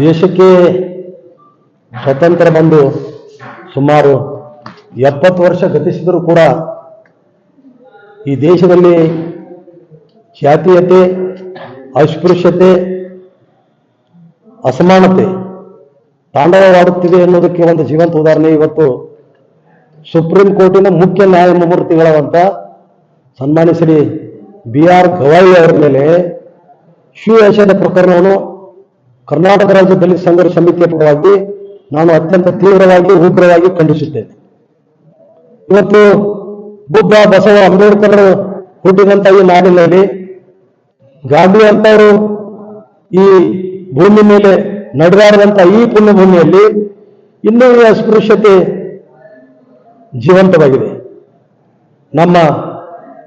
ದೇಶಕ್ಕೆ ಸ್ವತಂತ್ರ ಬಂದು ಸುಮಾರು ಎಪ್ಪತ್ತು ವರ್ಷ ಗತಿಸಿದರೂ ಕೂಡ ಈ ದೇಶದಲ್ಲಿ ಜಾತೀಯತೆ ಅಸ್ಪೃಶ್ಯತೆ, ಅಸಮಾನತೆ ತಾಂಡವವಾಡುತ್ತಿದೆ ಅನ್ನೋದಕ್ಕೆ ಒಂದು ಜೀವಂತ ಉದಾಹರಣೆ. ಇವತ್ತು ಸುಪ್ರೀಂ ಕೋರ್ಟಿನ ಮುಖ್ಯ ನ್ಯಾಯಮೂರ್ತಿಗಳಾದಂಥ ಸನ್ಮಾನ್ಯ ಶ್ರೀ ಬಿ ಆರ್ ಗವಾಯಿ ಅವರ ಮೇಲೆ ಶೂ ಏಷ್ಯಾದ ಪ್ರಕರಣವನ್ನು ಕರ್ನಾಟಕ ರಾಜ್ಯ ದಲಿತ ಸಂಘರ್ಷ ಸಮಿತಿಯ ಪರವಾಗಿ ನಾನು ಅತ್ಯಂತ ತೀವ್ರವಾಗಿ, ಉಗ್ರವಾಗಿ ಖಂಡಿಸುತ್ತೇನೆ. ಇವತ್ತು ಬುದ್ಧ, ಬಸವ ಅಂಬೇಡ್ಕರ್ ಹುಟ್ಟಿದಂತ ಈ ನಾಡಿನಲ್ಲಿ ಗಾಂಧಿ ಅಂತವರು ಈ ಭೂಮಿ ಮೇಲೆ ನಡೆದಾಡಿದಂತ ಈ ಪುಣ್ಯಭೂಮಿಯಲ್ಲಿ ಇನ್ನೂ ಅಸ್ಪೃಶ್ಯತೆ ಜೀವಂತವಾಗಿದೆ. ನಮ್ಮ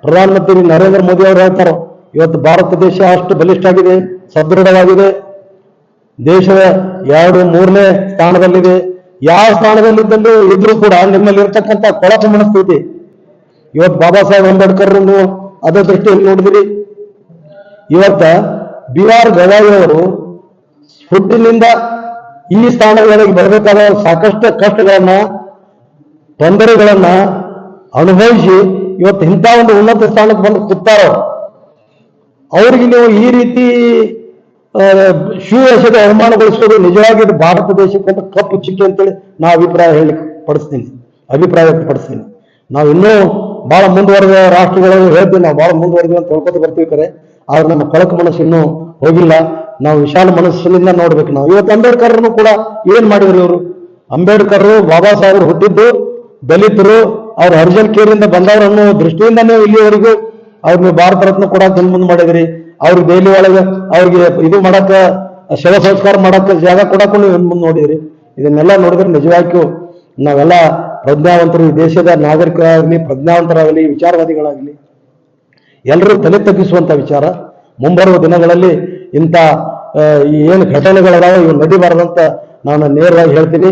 ಪ್ರಧಾನಮಂತ್ರಿ ನರೇಂದ್ರ ಮೋದಿ ಅವರು ಹೇಳ್ತಾರೆ, ಇವತ್ತು ಭಾರತ ದೇಶ ಅಷ್ಟು ಬಲಿಷ್ಠ ಆಗಿದೆ ಸದೃಢವಾಗಿದೆ. ದೇಶದ ಎರಡು ಮೂರನೇ ಸ್ಥಾನದಲ್ಲಿದೆ. ಯಾವ ಸ್ಥಾನದಲ್ಲಿದ್ದಲ್ಲಿ ಇದ್ರೂ ಕೂಡ ನಿಮ್ಮಲ್ಲಿ ಇರ್ತಕ್ಕಂಥ ಕೊಳಕು ಮನಸ್ಥಿತಿ ಇವತ್ತು ಬಾಬಾ ಸಾಹೇಬ್ ಅಂಬೇಡ್ಕರ್ ಅದೇ ದೃಷ್ಟಿಯಲ್ಲಿ ನೋಡಿದಿರಿ. ಇವತ್ತ ಬಿ ಆರ್ ಗವಾಯಿ ಅವರು ಹುಟ್ಟಿನಿಂದ ಈ ಸ್ಥಾನಗಳಿಗೆ ಬರಬೇಕಾದ ಸಾಕಷ್ಟು ಕಷ್ಟಗಳನ್ನ, ತೊಂದರೆಗಳನ್ನ ಅನುಭವಿಸಿ ಇವತ್ತು ಇಂಥ ಒಂದು ಉನ್ನತ ಸ್ಥಾನಕ್ಕೆ ಬಂದು ಕೂತಾರೋ ಅವ್ರಿಗೆ ನೀವು ಈ ರೀತಿ ಶೂ ವರ್ಷದ ಅವಮಾನಗೊಳಿಸೋದು ನಿಜವಾಗಿ ಭಾರತ ದೇಶಕ್ಕಿಂತ ಕಪ್ಪು ಚಿಕ್ಕಿ ಅಂತೇಳಿ ನಾ ಅಭಿಪ್ರಾಯ ಹೇಳಿ ಪಡಿಸ್ತೀನಿ. ಅಭಿಪ್ರಾಯ ವ್ಯಕ್ತಪಡಿಸ್ತೀನಿ. ನಾವು ಇನ್ನೂ ಬಹಳ ಮುಂದುವರೆದ ರಾಷ್ಟ್ರಗಳಲ್ಲಿ ಹೇಳ್ತೀವಿ, ನಾವು ಬಹಳ ಮುಂದುವರೆದ ಅಂತ ಹೇಳ್ಕೊತ ಬರ್ತೀವಿ ಕರೆ, ಆದ್ರೆ ನಮ್ಮ ಕೊಳಕು ಮನಸ್ಸು ಇನ್ನೂ ಹೋಗಿಲ್ಲ. ನಾವು ವಿಶಾಲ ಮನಸ್ಸಿನಿಂದ ನೋಡ್ಬೇಕು ನಾವು. ಇವತ್ತು ಅಂಬೇಡ್ಕರ್ನು ಕೂಡ ಏನ್ ಮಾಡಿದ್ರು ಇವರು? ಅಂಬೇಡ್ಕರ್ ಬಾಬಾ ಸಾಹೇಬರು ಹುಟ್ಟಿದ್ದು, ದಲಿತರು ಅವ್ರ ಹರಿಜನ್ ಕೇರಿಂದ ಬಂದವ್ರು ಅನ್ನೋ ದೃಷ್ಟಿಯಿಂದನೇ ಇಲ್ಲಿವರೆಗೂ ಅವ್ರನ್ನ ಭಾರತ ರತ್ನ ಕೂಡ ಮುಂದೆ ಮಾಡಿದ್ರಿ. ಅವ್ರಿಗೆ ದೆಹಲಿ ಒಳಗೆ ಅವ್ರಿಗೆ ಇದು ಮಾಡಕ್ಕ ಶವ ಸಂಸ್ಕಾರ ಮಾಡಕ್ಕ ಜಾಗ ಕೊಡಕ್ಕೂ ನೀವು ಮುಂದೆ ನೋಡಿದ್ರಿ. ಇದನ್ನೆಲ್ಲ ನೋಡಿದ್ರೆ ನಿಜವಾಗಿಯೂ ನಾವೆಲ್ಲ ಪ್ರಜ್ಞಾವಂತರು, ಈ ದೇಶದ ನಾಗರಿಕರಾಗಲಿ, ಪ್ರಜ್ಞಾವಂತರಾಗಲಿ, ವಿಚಾರವಾದಿಗಳಾಗಲಿ ಎಲ್ಲರೂ ತಲೆ ತಗ್ಗಿಸುವಂತ ವಿಚಾರ. ಮುಂಬರುವ ದಿನಗಳಲ್ಲಿ ಇಂಥ ಏನು ಘಟನೆಗಳದಾವ ಇವು ನಡಿಬಾರದಂತ ನಾನು ನೇರವಾಗಿ ಹೇಳ್ತೀನಿ.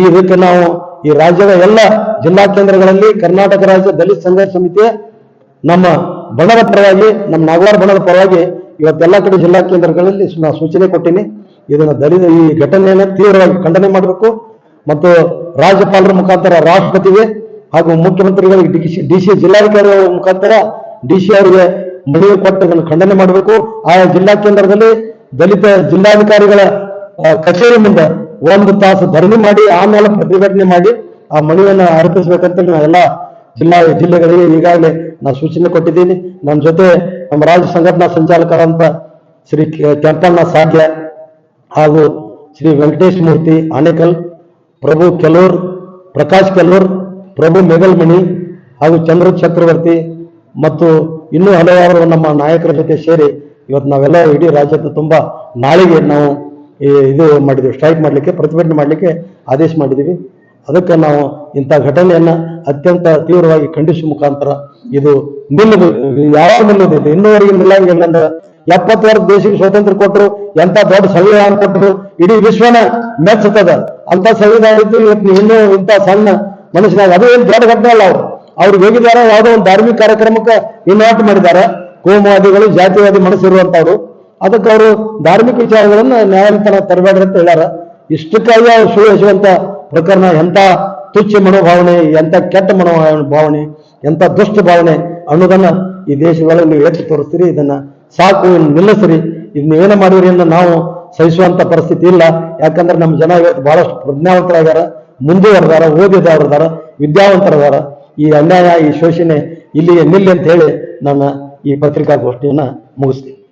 ಈ ರೀತಿ ನಾವು ಈ ರಾಜ್ಯದ ಎಲ್ಲ ಜಿಲ್ಲಾ ಕೇಂದ್ರಗಳಲ್ಲಿ ಕರ್ನಾಟಕ ರಾಜ್ಯ ದಲಿತ ಸಂಘರ್ಷ ಸಮಿತಿಯ ನಮ್ಮ ಬಣದ ಪರವಾಗಿ, ನಮ್ಮ ನಾಗವಾರ ಬಣದ ಪರವಾಗಿ ಇವತ್ತೆಲ್ಲ ಕಡೆ ಜಿಲ್ಲಾ ಕೇಂದ್ರಗಳಲ್ಲಿ ನಾವು ಸೂಚನೆ ಕೊಟ್ಟಿನಿ. ಇದನ್ನು ದಲಿತ ಈ ಘಟನೆಯನ್ನು ತೀವ್ರವಾಗಿ ಖಂಡನೆ ಮಾಡಬೇಕು. ಮತ್ತು ರಾಜ್ಯಪಾಲರ ಮುಖಾಂತರ ರಾಷ್ಟ್ರಪತಿಗೆ ಹಾಗೂ ಮುಖ್ಯಮಂತ್ರಿಗಳಿಗೆ ಡಿ ಸಿ ಡಿ ಸಿ ಜಿಲ್ಲಾಧಿಕಾರಿ ಮುಖಾಂತರ ಡಿ ಸಿ ಅವರಿಗೆ ಮನವಿ ಕೊಟ್ಟು ಇದನ್ನು ಖಂಡನೆ ಮಾಡಬೇಕು. ಆಯಾ ಜಿಲ್ಲಾ ಕೇಂದ್ರದಲ್ಲಿ ದಲಿತ ಜಿಲ್ಲಾಧಿಕಾರಿಗಳ ಕಚೇರಿ ಮುಂದೆ ಒಂದು ತಾಸು ಧರಣಿ ಮಾಡಿ, ಆಮೇಲೆ ಪ್ರತಿಭಟನೆ ಮಾಡಿ ಆ ಮನವಿಯನ್ನು ಅರ್ಪಿಸಬೇಕಂತ ನಾವೆಲ್ಲ ಜಿಲ್ಲಾ ಜಿಲ್ಲೆಗಳಿಗೆ ಈಗಾಗಲೇ ನಾನು ಸೂಚನೆ ಕೊಟ್ಟಿದ್ದೀನಿ. ನಮ್ಮ ಜೊತೆ ನಮ್ಮ ರಾಜ್ಯ ಸಂಘಟನಾ ಸಂಚಾಲಕರಂತ ಶ್ರೀ ಕೆಂಪಣ್ಣ ಸಾಧ್ಯ ಹಾಗೂ ಶ್ರೀ ವೆಂಕಟೇಶ್ ಮೂರ್ತಿ, ಆನೇಕಲ್, ಪ್ರಭು ಕೆಲೂರ್ ಪ್ರಕಾಶ್ ಕೆಲೂರ್ ಪ್ರಭು ಮೆಗಲ್ಮಣಿ ಹಾಗೂ ಚಂದ್ರ ಚಕ್ರವರ್ತಿ ಮತ್ತು ಇನ್ನೂ ಹಲವಾರು ನಮ್ಮ ನಾಯಕರ ಜೊತೆ ಸೇರಿ ಇವತ್ತು ನಾವೆಲ್ಲ ಇಡೀ ರಾಜ್ಯದ ತುಂಬ ನಾಳೆಗೆ ನಾವು ಈ ಇದು ಮಾಡಿದ್ವಿ. ಸ್ಟ್ರೈಕ್ ಮಾಡಲಿಕ್ಕೆ ಪ್ರತಿಭಟನೆ ಮಾಡಲಿಕ್ಕೆ ಆದೇಶ ಮಾಡಿದ್ದೀವಿ ಅದಕ್ಕೆ ನಾವು ಇಂಥ ಘಟನೆಯನ್ನ ಅತ್ಯಂತ ತೀವ್ರವಾಗಿ ಖಂಡಿಸುವ ಮುಖಾಂತರ ಇದು ನಿಲ್ಲದು. ಯಾವಾಗ ನಿಲ್ಲದಿದೆ ಇನ್ನೂವರೆಗೆ ನಿಲ್ಲಂಗಿಲ್ಲ ಅಂದ್ರೆ ಎಪ್ಪತ್ತು ವರ್ಷ ದೇಶಕ್ಕೆ ಸ್ವಾತಂತ್ರ್ಯ ಕೊಟ್ಟರು ಎಂತ ದೊಡ್ಡ ಸಂವಿಧಾನ ಕೊಟ್ಟರು ಇಡೀ ವಿಶ್ವನ ಮೆಚ್ಚುತ್ತದ ಅಂತ ಸಂವಿಧಾನ ಇದ್ದು ಇವತ್ತು ಇನ್ನೂ ಇಂಥ ಸಣ್ಣ ಮನುಷ್ಯನಾಗ ಅದು ಏನು ದೊಡ್ಡ ಘಟನೆ ಅಲ್ಲ ಅವರು. ಅವ್ರಿಗೆ ಹೋಗಿದ್ದಾರೆ ಯಾವುದೋ ಒಂದು ಧಾರ್ಮಿಕ ಕಾರ್ಯಕ್ರಮಕ್ಕೆ ಇನ್ವೈಟ್ ಮಾಡಿದ್ದಾರೆ. ಕೋಮುವಾದಿಗಳು ಜಾತಿವಾದಿ ಮನಸ್ಸಿರುವಂತವ್ರು ಅದಕ್ಕೆ ಅವರು ಧಾರ್ಮಿಕ ವಿಚಾರಗಳನ್ನು ನ್ಯಾಯಾಲಯತನ ತರಬೇಡ್ರಿ ಅಂತ ಹೇಳ್ಯಾರ. ಇಷ್ಟಕ್ಕಾಗಿ ಅವ್ರು ಸುಳ್ಳು ಪ್ರಕರಣ ಎಂಥ ತುಚ್ಛ ಮನೋಭಾವನೆ ಎಂಥ ಕೆಟ್ಟ ಮನೋ ಭಾವನೆ ಎಂಥ ದುಷ್ಟ ಭಾವನೆ ಅನ್ನೋದನ್ನು ಈ ದೇಶದೊಳಗೆ ನೀವು ಎತ್ತಿ ತೋರಿಸ್ತೀರಿ, ಇದನ್ನ ಸಾಕು ನಿಲ್ಲಿಸ್ರಿ, ಇದನ್ನ ಏನು ಅಂತ ನಾವು ಸಹಿಸುವಂತ ಪರಿಸ್ಥಿತಿ ಇಲ್ಲ. ಯಾಕಂದ್ರೆ ನಮ್ಮ ಜನ ಇವತ್ತು ಬಹಳಷ್ಟು ಪ್ರಜ್ಞಾವಂತರಾಗ್ಯಾರ, ಮುಂದುವರೆದಾರ, ಓದಿದವರದಾರ, ವಿದ್ಯಾವಂತರದಾರ. ಈ ಅನ್ಯಾಯ, ಈ ಶೋಷಣೆ ಇಲ್ಲಿಗೆ ನಿಲ್ಲಿ ಅಂತ ಹೇಳಿ ನನ್ನ ಈ ಪತ್ರಿಕಾಗೋಷ್ಠಿಯನ್ನ ಮುಗಿಸ್ತೀನಿ.